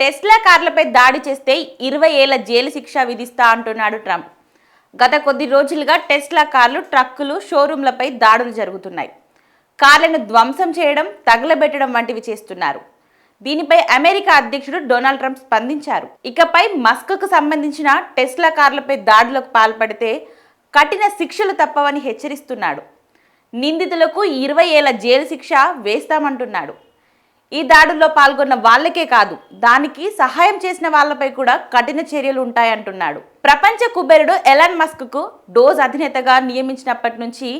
Tesla కార్లపై దాడి చేస్తే ఇరవై ఏళ్ళ జైలు శిక్ష విధిస్తా అంటున్నాడు ట్రంప్. గత కొద్ది రోజులుగా టెస్లా కార్లు ట్రక్కులు షోరూంలపై దాడులు జరుగుతున్నాయి. కార్లను ధ్వంసం చేయడం తగలబెట్టడం వంటివి చేస్తున్నారు. దీనిపై అమెరికా అధ్యక్షుడు డొనాల్డ్ ట్రంప్ స్పందించారు. ఇకపై మస్క్కు సంబంధించిన టెస్లా కార్లపై దాడులకు పాల్పడితే కఠిన శిక్షలు తప్పవని హెచ్చరిస్తున్నాడు. నిందితులకు ఇరవై ఏళ్ళ జైలు శిక్ష వేస్తామంటున్నాడు. ఈ దాడుల్లో పాల్గొన్న వాళ్ళకే కాదు దానికి సహాయం చేసిన వాళ్ళపై కూడా కఠిన చర్యలు ఉంటాయంటున్నాడు. ప్రపంచ కుబేరుడు ఎలాన్ మస్క్కు డోజ్ అధినేతగా నియమించినప్పటి నుంచి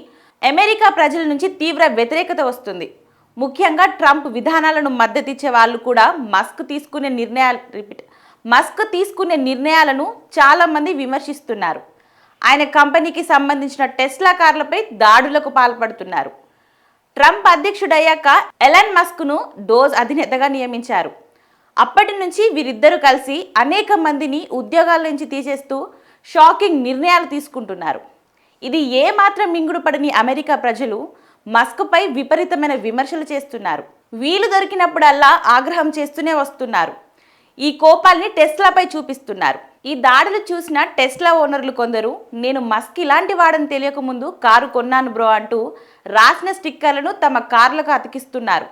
అమెరికా ప్రజల నుంచి తీవ్ర వ్యతిరేకత వస్తుంది. ముఖ్యంగా ట్రంప్ విధానాలను మద్దతిచ్చే వాళ్ళు కూడా మస్క్ తీసుకునే నిర్ణయాలు రిపీట్ మస్క్ తీసుకునే నిర్ణయాలను చాలామంది విమర్శిస్తున్నారు. ఆయన కంపెనీకి సంబంధించిన టెస్లా కార్లపై దాడులకు పాల్పడుతున్నారు. ట్రంప్ అధ్యక్షుడయ్యాక ఎలన్ మస్క్ను డోజ్ అధినేతగా నియమించారు. అప్పటి నుంచి వీరిద్దరూ కలిసి అనేక మందిని ఉద్యోగాల నుంచి తీసేస్తూ షాకింగ్ నిర్ణయాలు తీసుకుంటున్నారు. ఇది ఏమాత్రం మింగుడుపడని మింగుడు పడని అమెరికా ప్రజలు మస్క్పై విపరీతమైన విమర్శలు చేస్తున్నారు. వీలు దొరికినప్పుడల్లా ఆగ్రహం చేస్తూనే వస్తున్నారు. ఈ కోపాల్ని టెస్లాపై చూపిస్తున్నారు. ఈ దాడులు చూసిన టెస్లా ఓనర్లు కొందరు నేను మస్క్ ఇలాంటి వాడని తెలియకముందు కారు కొన్నాను బ్రో అంటూ రాసిన స్టిక్కర్లను తమ కార్లకు అతికిస్తున్నారు.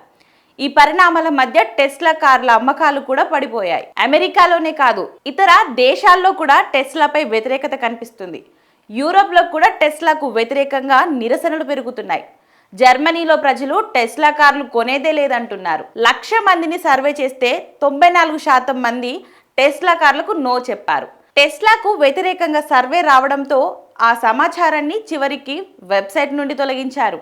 ఈ పరిణామాల మధ్య టెస్లా కార్ల అమ్మకాలు కూడా పడిపోయాయి. అమెరికాలోనే కాదు ఇతర దేశాల్లో కూడా టెస్లాపై వ్యతిరేకత కనిపిస్తుంది. యూరోప్లో కూడా టెస్లాకు వ్యతిరేకంగా నిరసనలు పెరుగుతున్నాయి. జర్మనీలో ప్రజలు టెస్లా కార్లు కొనేదే లేదంటున్నారు. లక్ష మందిని సర్వే చేస్తే తొంభై నాలుగు శాతం మంది టెస్లా కార్లకు నో చెప్పారు. టెస్లాకు వ్యతిరేకంగా సర్వే రావడంతో ఆ సమాచారాన్ని చివరికి వెబ్సైట్ నుండి తొలగించారు.